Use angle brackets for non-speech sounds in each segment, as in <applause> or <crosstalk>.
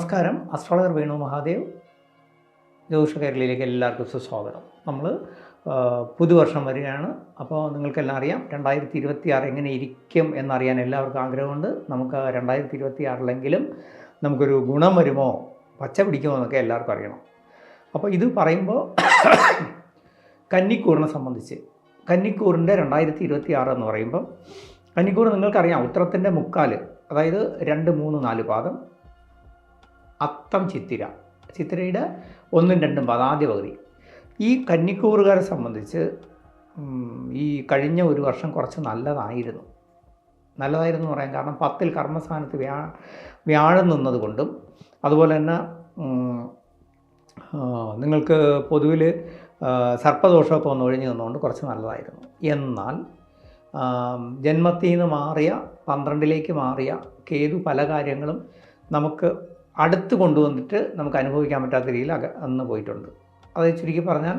നമസ്കാരം. അസ്ട്രോളജർ വേണു മഹാദേവ്. ജ്യോതിഷ കേരളയിലേക്ക് എല്ലാവർക്കും സുസ്വാഗതം. നമ്മൾ പുതുവർഷം വരികയാണ്. അപ്പോൾ നിങ്ങൾക്കെല്ലാം അറിയാം രണ്ടായിരത്തി ഇരുപത്തി ആറ് എങ്ങനെ ഇരിക്കും എന്നറിയാൻ എല്ലാവർക്കും ആഗ്രഹമുണ്ട്. നമുക്ക് രണ്ടായിരത്തി ഇരുപത്തി ആറിലെങ്കിലും നമുക്കൊരു ഗുണം വരുമോ പച്ച പിടിക്കുമോ എന്നൊക്കെ എല്ലാവർക്കും അറിയണം. അപ്പോൾ ഇത് പറയുമ്പോൾ <coughs> കന്നിക്കൂറിനെ സംബന്ധിച്ച്. കന്നിക്കൂറിന്റെ രണ്ടായിരത്തി ഇരുപത്തി ആറ് എന്ന് പറയുമ്പോൾ കന്നിക്കൂർ നിങ്ങൾക്കറിയാം ഉത്തരത്തിന്റെ മുക്കാൽ അതായത് രണ്ട് മൂന്ന് നാല് പാദം. അത്തം ചിത്തിര. ചിത്തിരയുടെ ഒന്നും രണ്ടും പതാദ്യ പകുതി. ഈ കന്നിക്കൂറുകാരെ സംബന്ധിച്ച് ഈ കഴിഞ്ഞ ഒരു വർഷം കുറച്ച് നല്ലതായിരുന്നു. നല്ലതായിരുന്നു പറയാൻ കാരണം പത്തിൽ കർമ്മസ്ഥാനത്ത് വ്യാ വ്യാഴം നിന്നതുകൊണ്ടും അതുപോലെ തന്നെ നിങ്ങൾക്ക് പൊതുവിൽ സർപ്പദോഷമൊക്കെ ഒന്ന് ഒഴിഞ്ഞു നിന്നുകൊണ്ട് കുറച്ച് നല്ലതായിരുന്നു. എന്നാൽ ജന്മത്തിൽ നിന്ന് മാറിയ പന്ത്രണ്ടിലേക്ക് മാറിയ കേതു പല കാര്യങ്ങളും നമുക്ക് അടുത്ത് കൊണ്ടുവന്നിട്ട് നമുക്ക് അനുഭവിക്കാൻ പറ്റാത്ത രീതിയിൽ അക അന്ന് പോയിട്ടുണ്ട്. അത് ചുരുക്കി പറഞ്ഞാൽ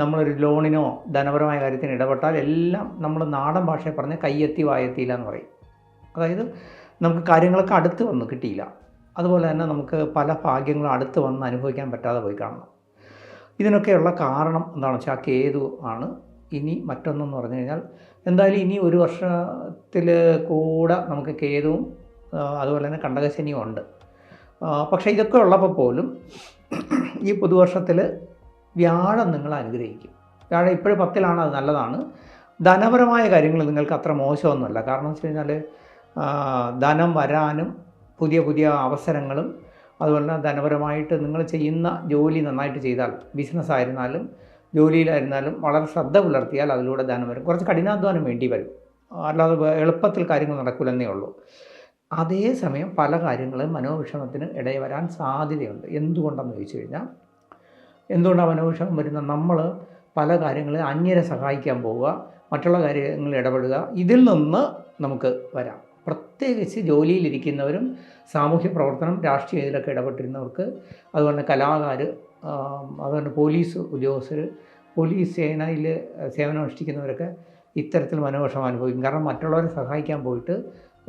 നമ്മളൊരു ലോണിനോ ധനപരമായ കാര്യത്തിന് ഇടപെട്ടാൽ എല്ലാം നമ്മൾ നാടൻ ഭാഷയിൽ പറഞ്ഞ് കയ്യെത്തി വായെത്തിയില്ല എന്ന് പറയും. അതായത് നമുക്ക് കാര്യങ്ങളൊക്കെ അടുത്ത് വന്ന് കിട്ടിയില്ല. അതുപോലെ തന്നെ നമുക്ക് പല ഭാഗ്യങ്ങളും അടുത്ത് വന്ന് അനുഭവിക്കാൻ പറ്റാതെ പോയി കാണണം. ഇതിനൊക്കെയുള്ള കാരണം എന്താണെന്ന് വെച്ചാൽ കേതു ആണ്. ഇനി മറ്റൊന്നെന്ന് പറഞ്ഞു കഴിഞ്ഞാൽ എന്തായാലും ഇനി ഒരു വർഷത്തിൽ കൂടെ നമുക്ക് കേതുവും അതുപോലെ തന്നെ കണ്ടകശനിയും ഉണ്ട്. പക്ഷേ ഇതൊക്കെ ഉള്ളപ്പോൾ പോലും ഈ പുതുവർഷത്തിൽ വ്യാഴം നിങ്ങൾ അനുഗ്രഹിക്കും. വ്യാഴം ഇപ്പോഴും പത്തിലാണ് അത് നല്ലതാണ്. ധനപരമായ കാര്യങ്ങൾ നിങ്ങൾക്ക് അത്ര മോശമൊന്നുമല്ല. കാരണം വെച്ച് കഴിഞ്ഞാൽ ധനം വരാനും പുതിയ പുതിയ അവസരങ്ങളും അതുപോലെ തന്നെ ധനപരമായിട്ട് നിങ്ങൾ ചെയ്യുന്ന ജോലി നന്നായിട്ട് ചെയ്താൽ ബിസിനസ് ആയിരുന്നാലും ജോലിയിലായിരുന്നാലും വളരെ ശ്രദ്ധ പുലർത്തിയാൽ അതിലൂടെ ധനം വരും. കുറച്ച് കഠിനാധ്വാനം വേണ്ടി വരും. അല്ലാതെ എളുപ്പത്തിൽ കാര്യങ്ങൾ നടക്കില്ലെന്നേ ഉള്ളൂ. അതേസമയം പല കാര്യങ്ങളും മനോവിഷമത്തിന് ഇടയിൽ വരാൻ സാധ്യതയുണ്ട്. എന്തുകൊണ്ടെന്ന് ചോദിച്ചു കഴിഞ്ഞാൽ എന്തുകൊണ്ടാണ് മനോവിഷമം വരുന്ന നമ്മൾ പല കാര്യങ്ങളെ അന്യരെ സഹായിക്കാൻ പോവുക മറ്റുള്ള കാര്യങ്ങളിൽ ഇടപെടുക ഇതിൽ നിന്ന് നമുക്ക് വരാം. പ്രത്യേകിച്ച് ജോലിയിലിരിക്കുന്നവരും സാമൂഹ്യ പ്രവർത്തനം രാഷ്ട്രീയ ഇതിലൊക്കെ ഇടപെട്ടിരുന്നവർക്ക് അതുപോലെ കലാകാർ അതുപോലെ പോലീസ് ഉദ്യോഗസ്ഥർ പോലീസ് സേനയിൽ സേവനമനുഷ്ഠിക്കുന്നവരൊക്കെ ഇത്തരത്തിൽ മനോവിഷമം അനുഭവിക്കും. കാരണം മറ്റുള്ളവരെ സഹായിക്കാൻ പോയിട്ട്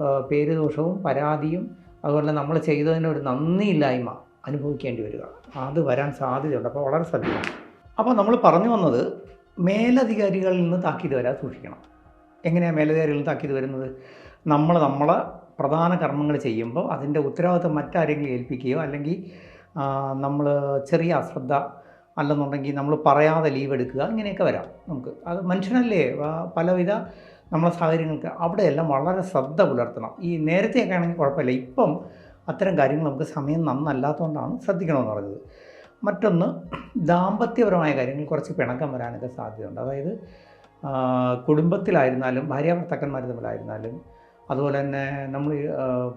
ആ, പേര് പരാതിയും അതുപോലെ നമ്മൾ ചെയ്തതിന് ഒരു നന്ദിയില്ലായ്മ അനുഭവിക്കേണ്ടി വരിക. അത് വരാൻ സാധ്യതയുണ്ട്. അപ്പോൾ വളരെ ശ്രദ്ധിക്കണം. അപ്പോൾ നമ്മൾ പറഞ്ഞു വന്നത് മേലധികാരികളിൽ നിന്ന് താക്കീത് വരാൻ സൂക്ഷിക്കണം. എങ്ങനെയാണ് മേലധികാരികളിൽ നിന്ന് താക്കീത് വരുന്നത്? നമ്മൾ നമ്മളെ പ്രധാന കർമ്മങ്ങൾ ചെയ്യുമ്പോൾ അതിന്റെ ഉത്തരവാദിത്വം മറ്റാരെങ്കിലും ഏൽപ്പിക്കുകയോ അല്ലെങ്കിൽ നമ്മൾ ചെറിയ അശ്രദ്ധ അല്ലെന്നുണ്ടെങ്കിൽ നമ്മൾ പറയാതെ ലീവ് എടുക്കുക ഇങ്ങനെയൊക്കെ വരാം നമുക്ക്. അത് മനുഷ്യനല്ലേ? പലവിധ നമ്മളെ സാഹചര്യങ്ങൾക്ക് അവിടെയെല്ലാം വളരെ ശ്രദ്ധ പുലർത്തണം. ഈ നേരത്തെയൊക്കെ ആണെങ്കിൽ കുഴപ്പമില്ല. ഇപ്പം അത്തരം കാര്യങ്ങൾ നമുക്ക് സമയം നന്നല്ലാത്തതുകൊണ്ടാണ് ശ്രദ്ധിക്കണമെന്ന് പറഞ്ഞത്. മറ്റൊന്ന് ദാമ്പത്യപരമായ കാര്യങ്ങൾ കുറച്ച് പിണക്കം വരാനൊക്കെ സാധ്യതയുണ്ട്. അതായത് കുടുംബത്തിലായിരുന്നാലും ഭാര്യ ഭാര്യാഭർത്താക്കന്മാർ തമ്മിലായിരുന്നാലും അതുപോലെ തന്നെ നമ്മൾ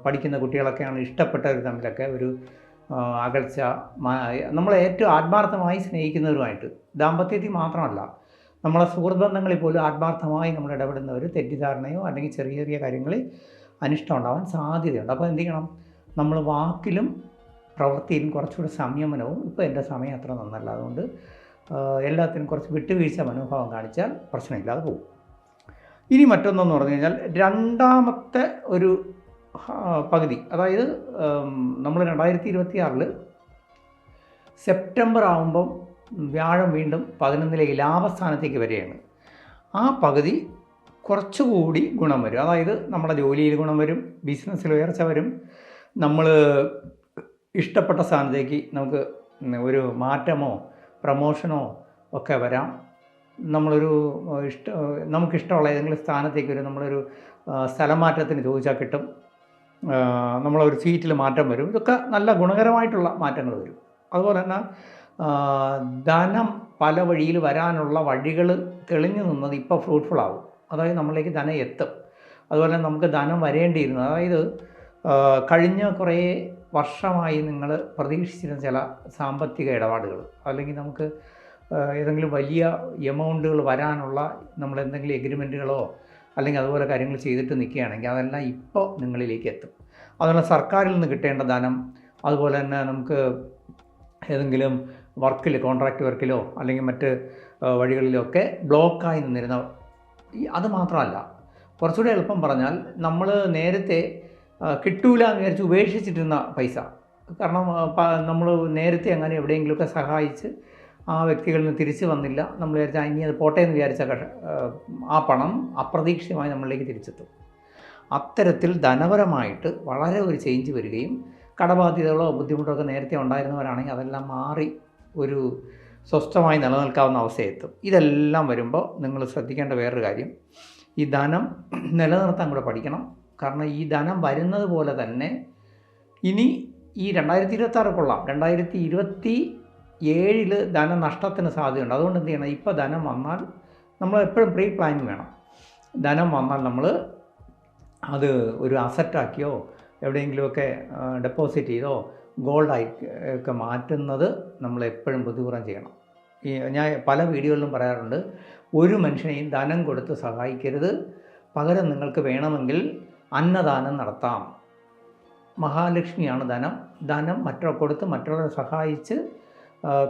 പഠിക്കുന്ന കുട്ടികളൊക്കെയാണ് ഇഷ്ടപ്പെട്ടവർ തമ്മിലൊക്കെ ഒരു അകൽച്ച നമ്മളെ ഏറ്റവും ആത്മാർത്ഥമായി സ്നേഹിക്കുന്നവരുമായിട്ട് ദാമ്പത്യത്തിൽ മാത്രമല്ല നമ്മളെ സുഹൃത്ത് ബന്ധങ്ങളിൽ പോലും ആത്മാർത്ഥമായി നമ്മൾ ഇടപെടുന്നവർ തെറ്റിദ്ധാരണയോ അല്ലെങ്കിൽ ചെറിയ ചെറിയ കാര്യങ്ങളിൽ അനിഷ്ടം ഉണ്ടാവാൻ സാധ്യതയുണ്ട്. അപ്പോൾ എന്ത് ചെയ്യണം? നമ്മൾ വാക്കിലും പ്രവൃത്തിയിലും കുറച്ചുകൂടി സംയമനവും ഇപ്പോൾ എന്റെ സമയം അത്ര നന്നല്ല. അതുകൊണ്ട് എല്ലാത്തിനും കുറച്ച് വിട്ടുവീഴ്ച മനോഭാവം കാണിച്ചാൽ പ്രശ്നമില്ലാതെ പോകും. ഇനി മറ്റൊന്നെന്ന് പറഞ്ഞു കഴിഞ്ഞാൽ രണ്ടാമത്തെ ഒരു പകുതി. അതായത് നമ്മൾ രണ്ടായിരത്തി ഇരുപത്തി സെപ്റ്റംബർ ആകുമ്പം വ്യാഴം വീണ്ടും പതിനൊന്നിലേക്ക് ലാഭസ്ഥാനത്തേക്ക് വരികയാണ്. ആ പകുതി കുറച്ചുകൂടി ഗുണം വരും. അതായത് നമ്മുടെ ജോലിയിൽ ഗുണം വരും ബിസിനസ്സിൽ ഉയർച്ച വരും. നമ്മൾ ഇഷ്ടപ്പെട്ട സ്ഥാനത്തേക്ക് നമുക്ക് ഒരു മാറ്റമോ പ്രമോഷനോ ഒക്കെ വരാം. നമ്മളൊരു ഇഷ്ട നമുക്കിഷ്ടമുള്ള ഏതെങ്കിലും സ്ഥാനത്തേക്ക് ഒരു നമ്മളൊരു ആ, സ്ഥലം മാറ്റത്തിന് ചോദിച്ചാൽ കിട്ടും. നമ്മളൊരു സീറ്റിൽ മാറ്റം വരും. ഇതൊക്കെ നല്ല ഗുണകരമായിട്ടുള്ള മാറ്റങ്ങൾ വരും. അതുപോലെ തന്നെ ധനം പല വഴിയിൽ വരാനുള്ള വഴികൾ തെളിഞ്ഞു നിന്നത് ഇപ്പോൾ ഫ്രൂട്ട്ഫുൾ ആവും. അതായത് നമ്മളിലേക്ക് ധനം എത്തും. അതുപോലെ നമുക്ക് ധനം വരേണ്ടിയിരുന്നു. അതായത് കഴിഞ്ഞ കുറേ വർഷമായി നിങ്ങൾ പ്രതീക്ഷിച്ചിരുന്ന ചില സാമ്പത്തിക ഇടപാടുകൾ അല്ലെങ്കിൽ നമുക്ക് ഏതെങ്കിലും വലിയ എമൗണ്ടുകൾ വരാനുള്ള നമ്മൾ എന്തെങ്കിലും എഗ്രിമെന്റുകളോ അല്ലെങ്കിൽ അതുപോലെ കാര്യങ്ങൾ ചെയ്തിട്ട് നിൽക്കുകയാണെങ്കിൽ അതെല്ലാം ഇപ്പോൾ നിങ്ങളിലേക്ക് എത്തും. അതുപോലെ സർക്കാരിൽ നിന്ന് കിട്ടേണ്ട ധനം അതുപോലെ തന്നെ നമുക്ക് ഏതെങ്കിലും വർക്കിൽ കോൺട്രാക്റ്റ് വർക്കിലോ അല്ലെങ്കിൽ മറ്റ് വഴികളിലോ ഒക്കെ ബ്ലോക്കായി നിന്നിരുന്ന അത് മാത്രമല്ല. കുറച്ചുകൂടി എളുപ്പം പറഞ്ഞാൽ നമ്മൾ നേരത്തെ കിട്ടൂല എന്ന് വിചാരിച്ച് ഉപേക്ഷിച്ചിട്ടിരുന്ന പൈസ. കാരണം നമ്മൾ നേരത്തെ അങ്ങനെ എവിടെയെങ്കിലുമൊക്കെ സഹായിച്ച് ആ വ്യക്തികളിൽ നിന്ന് തിരിച്ചു വന്നില്ല. നമ്മൾ വിചാരിച്ച ഇനി അത് പോട്ടെ എന്ന് വിചാരിച്ച ആ പണം അപ്രതീക്ഷിതമായി നമ്മളിലേക്ക് തിരിച്ചെത്തും. അത്തരത്തിൽ ധനപരമായിട്ട് വളരെ ഒരു ചേഞ്ച് വരികയും കടബാധ്യതകളോ ബുദ്ധിമുട്ടോ ഒക്കെ നേരത്തെ ഉണ്ടായിരുന്നവരാണെങ്കിൽ അതെല്ലാം മാറി ഒരു സ്വസ്ഥമായി നിലനിൽക്കാവുന്ന അവസ്ഥയെത്തും. ഇതെല്ലാം വരുമ്പോൾ നിങ്ങൾ ശ്രദ്ധിക്കേണ്ട വേറൊരു കാര്യം. ഈ ധനം നിലനിർത്താൻ കൂടെ പഠിക്കണം. കാരണം ഈ ധനം വരുന്നത് പോലെ തന്നെ ഇനി ഈ രണ്ടായിരത്തി ഇരുപത്തി ആറ് കൊള്ളാം. രണ്ടായിരത്തി ഇരുപത്തി ഏഴിൽ ധനനഷ്ടത്തിന് സാധ്യതയുണ്ട്. അതുകൊണ്ട് എന്ത് ചെയ്യണം? ഇപ്പോൾ ധനം വന്നാൽ നമ്മൾ എപ്പോഴും പ്രീ പ്ലാനിങ് വേണം. ധനം വന്നാൽ നമ്മൾ അത് ഒരു അസറ്റാക്കിയോ എവിടെയെങ്കിലുമൊക്കെ ഡെപ്പോസിറ്റ് ചെയ്തോ ഗോൾഡായി ഒക്കെ മാറ്റുന്നത് നമ്മൾ എപ്പോഴും ബുദ്ധിപൂർവം ചെയ്യണം. ഈ ഞാൻ പല വീഡിയോകളിലും പറയാറുണ്ട് ഒരു മനുഷ്യനെയും ധനം കൊടുത്ത് സഹായിക്കരുത്. പകരം നിങ്ങൾക്ക് വേണമെങ്കിൽ അന്നദാനം നടത്താം. മഹാലക്ഷ്മിയാണ് ധനം. ധനം മറ്റുള്ള കൊടുത്ത് മറ്റുള്ളവരെ സഹായിച്ച്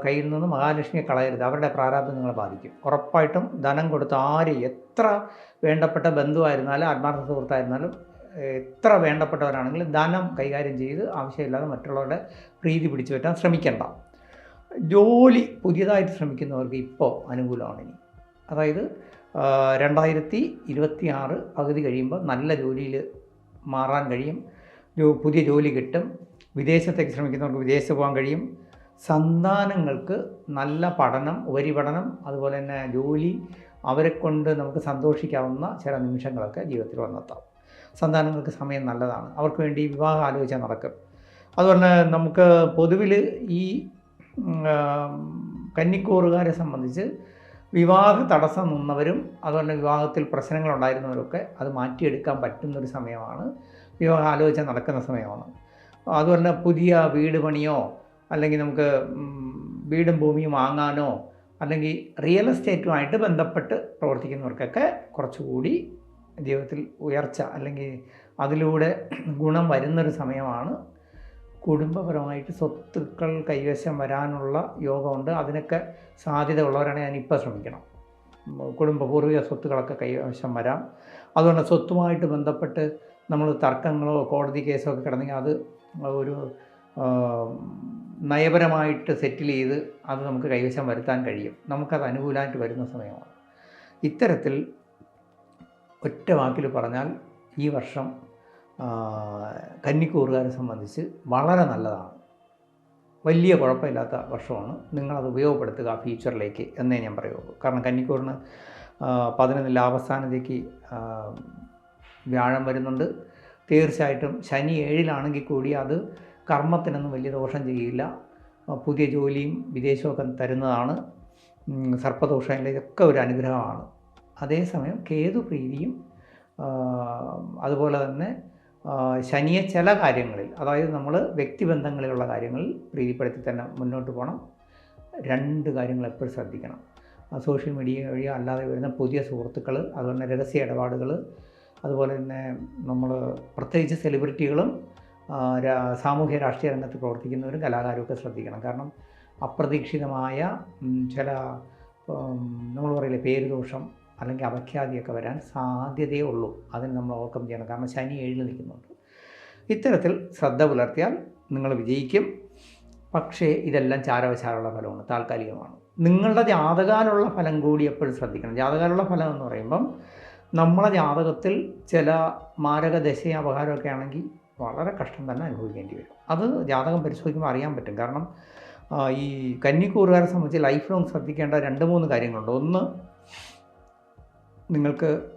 കയ്യിൽ നിന്ന് മഹാലക്ഷ്മിയെ കളയരുത്. അവരുടെ പ്രാരാബ്ദം നിങ്ങളെ ബാധിക്കും. ഉറപ്പായിട്ടും ധനം കൊടുത്ത് ആര് എത്ര വേണ്ടപ്പെട്ട ബന്ധുവായിരുന്നാലും ആത്മാർത്ഥ സുഹൃത്തായിരുന്നാലും എത്ര വേണ്ടപ്പെട്ടവരാണെങ്കിലും ധനം കൈകാര്യം ചെയ്ത് ആവശ്യമില്ലാതെ മറ്റുള്ളവരുടെ പ്രീതി പിടിച്ചു പറ്റാൻ ശ്രമിക്കേണ്ട. ജോലി പുതിയതായിട്ട് ശ്രമിക്കുന്നവർക്ക് ഇപ്പോൾ അനുകൂലമാണ് ഇനി. അതായത് രണ്ടായിരത്തി ഇരുപത്തി ആറ് പകുതി കഴിയുമ്പോൾ നല്ല ജോലിയിൽ മാറാൻ കഴിയും. പുതിയ ജോലി കിട്ടും. വിദേശത്തേക്ക് ശ്രമിക്കുന്നവർക്ക് വിദേശത്ത് പോകാൻ കഴിയും. സന്താനങ്ങൾക്ക് നല്ല പഠനം ഉപരിപഠനം അതുപോലെ തന്നെ ജോലി അവരെ കൊണ്ട് നമുക്ക് സന്തോഷിക്കാവുന്ന ചില നിമിഷങ്ങളൊക്കെ ജീവിതത്തിൽ വന്നെത്താം. സന്താനങ്ങൾക്ക് സമയം നല്ലതാണ്. അവർക്ക് വേണ്ടി വിവാഹം ആലോചന നടക്കും. അതുപോലെ നമുക്ക് പൊതുവിൽ ഈ കന്നിക്കൂറുകാരെ സംബന്ധിച്ച് വിവാഹ തടസ്സം നിന്നവരും അതുപോലെ വിവാഹത്തിൽ പ്രശ്നങ്ങൾ ഉണ്ടായിരുന്നവരൊക്കെ അത് മാറ്റിയെടുക്കാൻ പറ്റുന്നൊരു സമയമാണ്. വിവാഹ ആലോചന നടക്കുന്ന സമയമാണ്. അതുപോലെ പുതിയ വീട് പണിയോ അല്ലെങ്കിൽ നമുക്ക് വീടും ഭൂമിയും വാങ്ങാനോ അല്ലെങ്കിൽ റിയൽ എസ്റ്റേറ്റുമായിട്ട് ബന്ധപ്പെട്ട് പ്രവർത്തിക്കുന്നവർക്കൊക്കെ കുറച്ചുകൂടി ജീവിതത്തിൽ ഉയർച്ച അല്ലെങ്കിൽ അതിലൂടെ ഗുണം വരുന്നൊരു സമയമാണ്. കുടുംബപരമായിട്ട് സ്വത്തുക്കൾ കൈവശം വരാനുള്ള യോഗമുണ്ട്. അതിനൊക്കെ സാധ്യത ഉള്ളവരാണെങ്കിൽ ഞാനിപ്പോൾ ശ്രമിക്കണം. കുടുംബ പൂർവിക സ്വത്തുക്കളൊക്കെ കൈവശം വരാം. അതുകൊണ്ട് സ്വത്തുമായിട്ട് ബന്ധപ്പെട്ട് നമ്മൾ തർക്കങ്ങളോ കോടതി കേസോ ഒക്കെ കിടന്നെങ്കിൽ അത് ഒരു നയപരമായിട്ട് സെറ്റിൽ ചെയ്ത് അത് നമുക്ക് കൈവശം വരുത്താൻ കഴിയും. നമുക്കത് അനുകൂലമായിട്ട് വരുന്ന സമയമാണ്. ഇത്തരത്തിൽ ഒറ്റ വാക്കിൽ പറഞ്ഞാൽ ഈ വർഷം കന്നിക്കൂറുകാരെ സംബന്ധിച്ച് വളരെ നല്ലതാണ്. വലിയ കുഴപ്പമില്ലാത്ത വർഷമാണ്. നിങ്ങളത് ഉപയോഗപ്പെടുത്തുക ഫ്യൂച്ചറിലേക്ക് എന്നേ ഞാൻ പറയുള്ളൂ കാരണം കന്നിക്കൂറിന് പതിനൊന്ന് ലാഭസ്ഥാനത്തേക്ക് വ്യാഴം വരുന്നുണ്ട്. തീർച്ചയായിട്ടും ശനി ഏഴിലാണെങ്കിൽ കൂടി അത് കർമ്മത്തിനൊന്നും വലിയ ദോഷം ചെയ്യില്ല. പുതിയ ജോലിയും വിദേശമൊക്കെ തരുന്നതാണ്. സർപ്പദോഷം ഇതൊക്കെ ഒരു അനുഗ്രഹമാണ്. അതേസമയം കേതു പ്രീതിയും അതുപോലെ തന്നെ ശനിയെ ചില കാര്യങ്ങളിൽ അതായത് നമ്മൾ വ്യക്തിബന്ധങ്ങളിലുള്ള കാര്യങ്ങളിൽ പ്രീതിപ്പെടുത്തി തന്നെ മുന്നോട്ട് പോകണം രണ്ട് കാര്യങ്ങൾ എപ്പോഴും ശ്രദ്ധിക്കണം. സോഷ്യൽ മീഡിയ വഴി അല്ലാതെ വരുന്ന പുതിയ സുഹൃത്തുക്കൾ അതുപോലെ രഹസ്യ ഇടപാടുകൾ അതുപോലെ തന്നെ നമ്മൾ പ്രത്യേകിച്ച് സെലിബ്രിറ്റികളും സാമൂഹ്യ രാഷ്ട്രീയ രംഗത്ത് പ്രവർത്തിക്കുന്നവരും കലാകാരമൊക്കെ ശ്രദ്ധിക്കണം. കാരണം അപ്രതീക്ഷിതമായ ചില നമ്മൾ പറയില്ലേ പേരുദോഷം അല്ലെങ്കിൽ അപഖ്യാതിയൊക്കെ വരാൻ സാധ്യതയേ ഉള്ളൂ. അതിന് നമ്മൾ ഓവർകം ചെയ്യണം. കാരണം ശനി എഴുതി നിൽക്കുന്നുണ്ട്. ഇത്തരത്തിൽ ശ്രദ്ധ പുലർത്തിയാൽ നിങ്ങൾ വിജയിക്കും. പക്ഷേ ഇതെല്ലാം ചാരവശാലുള്ള ഫലമാണ്. താൽക്കാലികമാണ്. നിങ്ങളുടെ ജാതകാലുള്ള ഫലം കൂടി എപ്പോഴും ശ്രദ്ധിക്കണം. ജാതകാലുള്ള ഫലം എന്ന് പറയുമ്പം നമ്മളെ ജാതകത്തിൽ ചില മാരക ദശയും അപകാരമൊക്കെ ആണെങ്കിൽ വളരെ കഷ്ടം തന്നെ അനുഭവിക്കേണ്ടി വരും. അത് ജാതകം പരിശോധിക്കുമ്പോൾ അറിയാൻ പറ്റും. കാരണം ഈ കന്നിക്കൂറുകാരെ സംബന്ധിച്ച് ലൈഫ് ലോങ് ശ്രദ്ധിക്കേണ്ട രണ്ട് മൂന്ന് കാര്യങ്ങളുണ്ട്. ഒന്ന് നിങ്ങൾക്ക്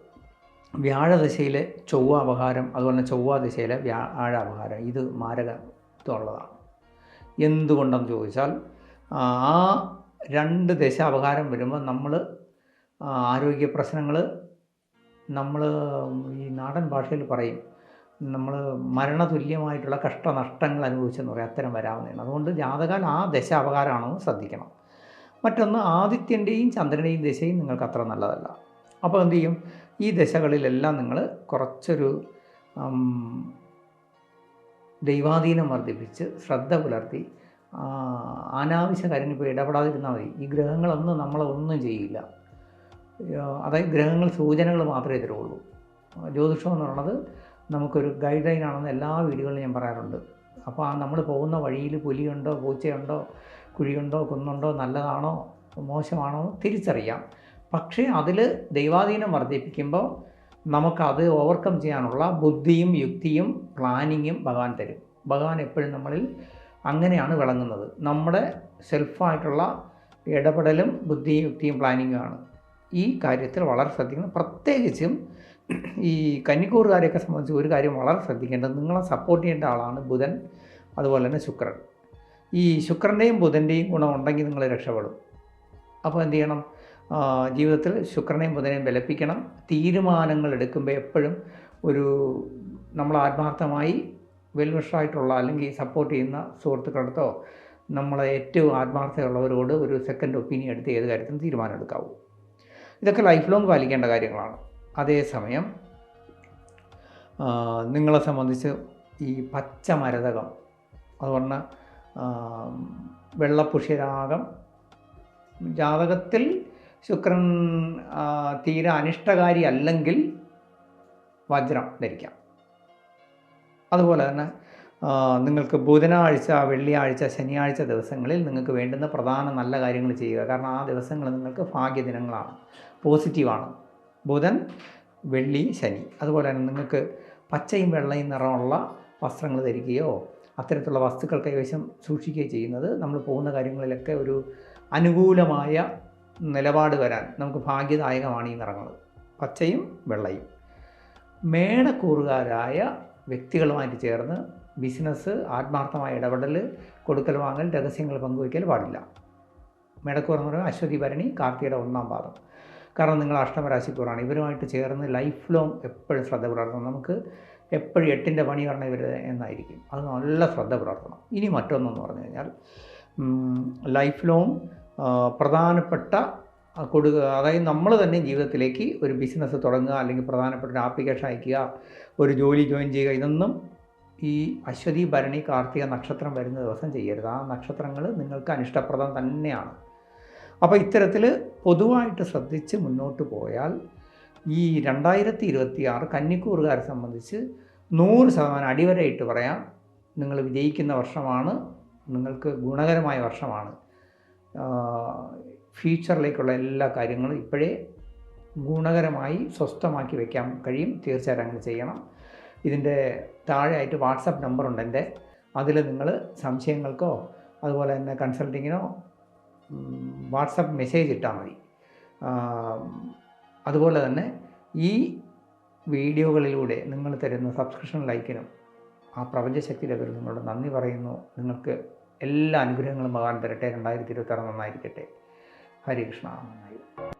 വ്യാഴദശയിലെ ചൊവ്വ അപഹാരം അതുപോലെ തന്നെ ചൊവ്വ ദശയിലെ വ്യാഴ അപഹാരം ഇത് മാരകത്വമുള്ളതാണ്. എന്തുകൊണ്ടെന്ന് ചോദിച്ചാൽ ആ രണ്ട് ദശ അപഹാരം വരുമ്പോൾ നമ്മൾ ആരോഗ്യ പ്രശ്നങ്ങൾ നമ്മൾ ഈ നാടൻ ഭാഷയിൽ പറയും. നമ്മൾ മരണതുല്യമായിട്ടുള്ള കഷ്ടനഷ്ടങ്ങൾ അനുഭവിച്ചെന്ന് പറയും. അത്തരം വരാവുന്നതാണ്. അതുകൊണ്ട് ജാതകാൽ ആ ദശ അപകാരമാണെന്ന് ശ്രദ്ധിക്കണം. മറ്റൊന്ന് ആദിത്യന്റെയും ചന്ദ്രന്റെയും ദശയും നിങ്ങൾക്ക് അത്ര നല്ലതല്ല. അപ്പോൾ എന്തു ചെയ്യും? ഈ ദശകളിലെല്ലാം നിങ്ങൾ കുറച്ചൊരു ദൈവാധീനം വർദ്ധിപ്പിച്ച് ശ്രദ്ധ പുലർത്തി അനാവശ്യ കാര്യങ്ങൾ ഇപ്പോൾ ഇടപെടാതിരുന്നാൽ മതി. ഈ ഗ്രഹങ്ങളൊന്നും നമ്മളെ ഒന്നും ചെയ്യില്ല. അതായത് ഗ്രഹങ്ങൾ സൂചനകൾ മാത്രമേ തരുള്ളൂ. ജ്യോതിഷം എന്ന് പറയുന്നത് നമുക്കൊരു ഗൈഡ് ലൈൻ ആണെന്ന് എല്ലാ വീടുകളിലും ഞാൻ പറയാറുണ്ട്. അപ്പോൾ ആ നമ്മൾ പോകുന്ന വഴിയിൽ പുലിയുണ്ടോ പൂച്ചയുണ്ടോ കുഴിയുണ്ടോ കുന്നുണ്ടോ നല്ലതാണോ മോശമാണോ തിരിച്ചറിയാം. പക്ഷേ അതിൽ ദൈവാധീനം വർദ്ധിപ്പിക്കുമ്പോൾ നമുക്കത് ഓവർകം ചെയ്യാനുള്ള ബുദ്ധിയും യുക്തിയും പ്ലാനിങ്ങും ഭഗവാൻ തരും. ഭഗവാൻ എപ്പോഴും നമ്മളിൽ അങ്ങനെയാണ് വിളങ്ങുന്നത്. നമ്മുടെ സെൽഫായിട്ടുള്ള ഇടപെടലും ബുദ്ധിയും യുക്തിയും പ്ലാനിങ്ങുമാണ് ഈ കാര്യത്തിൽ വളരെ ശ്രദ്ധിക്കണം. പ്രത്യേകിച്ചും ഈ കന്നിക്കൂറുകാരെയൊക്കെ സംബന്ധിച്ച് ഒരു കാര്യം വളരെ ശ്രദ്ധിക്കേണ്ടത് നിങ്ങളെ സപ്പോർട്ട് ചെയ്യേണ്ട ആളാണ് ബുധൻ അതുപോലെ തന്നെ ശുക്രൻ. ഈ ശുക്രന്റെയും ബുധന്റെയും ഗുണം ഉണ്ടെങ്കിൽ നിങ്ങൾ രക്ഷപ്പെടും. അപ്പോൾ എന്ത് ചെയ്യണം? ജീവിതത്തിൽ ശുക്രനെയും ബുധനെയും ബലപ്പിക്കണം. തീരുമാനങ്ങൾ എടുക്കുമ്പോൾ എപ്പോഴും ഒരു നമ്മൾ ആത്മാർത്ഥമായി വെൽവിഷായിട്ടുള്ള അല്ലെങ്കിൽ സപ്പോർട്ട് ചെയ്യുന്ന സുഹൃത്തുക്കളടുത്തോ നമ്മളെ ഏറ്റവും ആത്മാർത്ഥതയുള്ളവരോട് ഒരു സെക്കൻഡ് ഒപ്പീനിയൻ എടുത്ത് ഏത് കാര്യത്തിനും തീരുമാനം എടുക്കാവൂ. ഇതൊക്കെ ലൈഫ് ലോങ് പാലിക്കേണ്ട കാര്യങ്ങളാണ്. അതേസമയം നിങ്ങളെ സംബന്ധിച്ച് ഈ പച്ച മരതകം അതുകൊണ്ട് വെള്ളപ്പുഷ്യരാഗം ജാതകത്തിൽ ശുക്രൻ തീരെ അനിഷ്ടകാരി അല്ലെങ്കിൽ വജ്രം ധരിക്കാം. അതുപോലെ തന്നെ നിങ്ങൾക്ക് ബുധനാഴ്ച വെള്ളിയാഴ്ച ശനിയാഴ്ച ദിവസങ്ങളിൽ നിങ്ങൾക്ക് വേണ്ടുന്ന പ്രധാന നല്ല കാര്യങ്ങൾ ചെയ്യുക. കാരണം ആ ദിവസങ്ങൾ നിങ്ങൾക്ക് ഭാഗ്യദിനങ്ങളാണ് പോസിറ്റീവാണ്. ബുധൻ വെള്ളി ശനി. അതുപോലെ തന്നെ നിങ്ങൾക്ക് പച്ചയും വെള്ളയും നിറമുള്ള വസ്ത്രങ്ങൾ ധരിക്കുകയോ അത്തരത്തിലുള്ള വസ്തുക്കൾ കൈവശം സൂക്ഷിക്കുകയോ ചെയ്യുന്നത് നമ്മൾ പോകുന്ന കാര്യങ്ങളിലൊക്കെ ഒരു അനുകൂലമായ നിലപാട് വരാൻ നമുക്ക് ഭാഗ്യദായകമാണ് ഈ നിറങ്ങൾ പച്ചയും വെള്ളയും. മേടക്കൂറുകാരായ വ്യക്തികളുമായിട്ട് ചേർന്ന് ബിസിനസ് ആത്മാർത്ഥമായ ഇടപെടൽ കൊടുക്കൽ വാങ്ങൽ രഹസ്യങ്ങൾ പങ്കുവയ്ക്കൽ പാടില്ല. മേടക്കൂർ എന്ന് പറയുമ്പോൾ അശ്വതി ഭരണി കാർത്തിയുടെ ഒന്നാം പാദം. കാരണം നിങ്ങൾ അഷ്ടമരാശിക്കൂറാണ്. ഇവരുമായിട്ട് ചേർന്ന് ലൈഫ് ലോങ് എപ്പോഴും ശ്രദ്ധ പുലർത്തണം. നമുക്ക് എപ്പോഴും എട്ടിന്റെ പണി പറഞ്ഞ ഇവർ എന്നായിരിക്കും. അത് നല്ല ശ്രദ്ധ പുലർത്തണം. ഇനി മറ്റൊന്നെന്ന് പറഞ്ഞു കഴിഞ്ഞാൽ ലൈഫ് ലോങ് പ്രധാനപ്പെട്ട കൊടുക്കുക അതായത് നമ്മൾ തന്നെ ജീവിതത്തിലേക്ക് ഒരു ബിസിനസ് തുടങ്ങുക അല്ലെങ്കിൽ പ്രധാനപ്പെട്ട ഒരു ആപ്ലിക്കേഷൻ അയക്കുക ഒരു ജോലി ജോയിൻ ചെയ്യുക ഇതൊന്നും ഈ അശ്വതി ഭരണി കാർത്തിക നക്ഷത്രം വരുന്ന ദിവസം ചെയ്യരുത്. ആ നക്ഷത്രങ്ങൾ നിങ്ങൾക്ക് അനിഷ്ടപ്രദം തന്നെയാണ്. അപ്പോൾ ഇത്തരത്തിൽ പൊതുവായിട്ട് ശ്രദ്ധിച്ച് മുന്നോട്ട് പോയാൽ ഈ രണ്ടായിരത്തി ഇരുപത്തി ആറ് കന്നിക്കൂറുകാരെ സംബന്ധിച്ച് നൂറ് ശതമാനം അടിവരയിട്ട് പറയാം. നിങ്ങൾ വിജയിക്കുന്ന വർഷമാണ്. നിങ്ങൾക്ക് ഗുണകരമായ വർഷമാണ്. ഫ്യൂച്ചറിലേക്കുള്ള എല്ലാ കാര്യങ്ങളും ഇപ്പോഴേ ഗുണകരമായി സ്വസ്ഥമാക്കി വയ്ക്കാൻ കഴിയും. തീർച്ചയായിട്ടും അങ്ങനെ ചെയ്യണം. ഇതിന്റെ താഴെയായിട്ട് വാട്സപ്പ് നമ്പറുണ്ട് എന്റെ. അതിൽ നിങ്ങൾ സംശയങ്ങൾക്കോ അതുപോലെ തന്നെ കൺസൾട്ടിങ്ങിനോ വാട്സപ്പ് മെസ്സേജ് ഇട്ടാൽ മതി. അതുപോലെ തന്നെ ഈ വീഡിയോകളിലൂടെ നിങ്ങൾ തരുന്ന സബ്സ്ക്രിപ്ഷൻ ലൈക്കിനും ആ പ്രപഞ്ചശക്തി പേരിൽ നിങ്ങളോട് നന്ദി പറയുന്നു. നിങ്ങൾക്ക് എല്ലാ അനുഗ്രഹങ്ങളും ഭഗവാൻ തരട്ടെ. രണ്ടായിരത്തി ഇരുപത്തി ആറ് നന്നായിരിക്കട്ടെ. ഹരികൃഷ്ണ നന്നായി.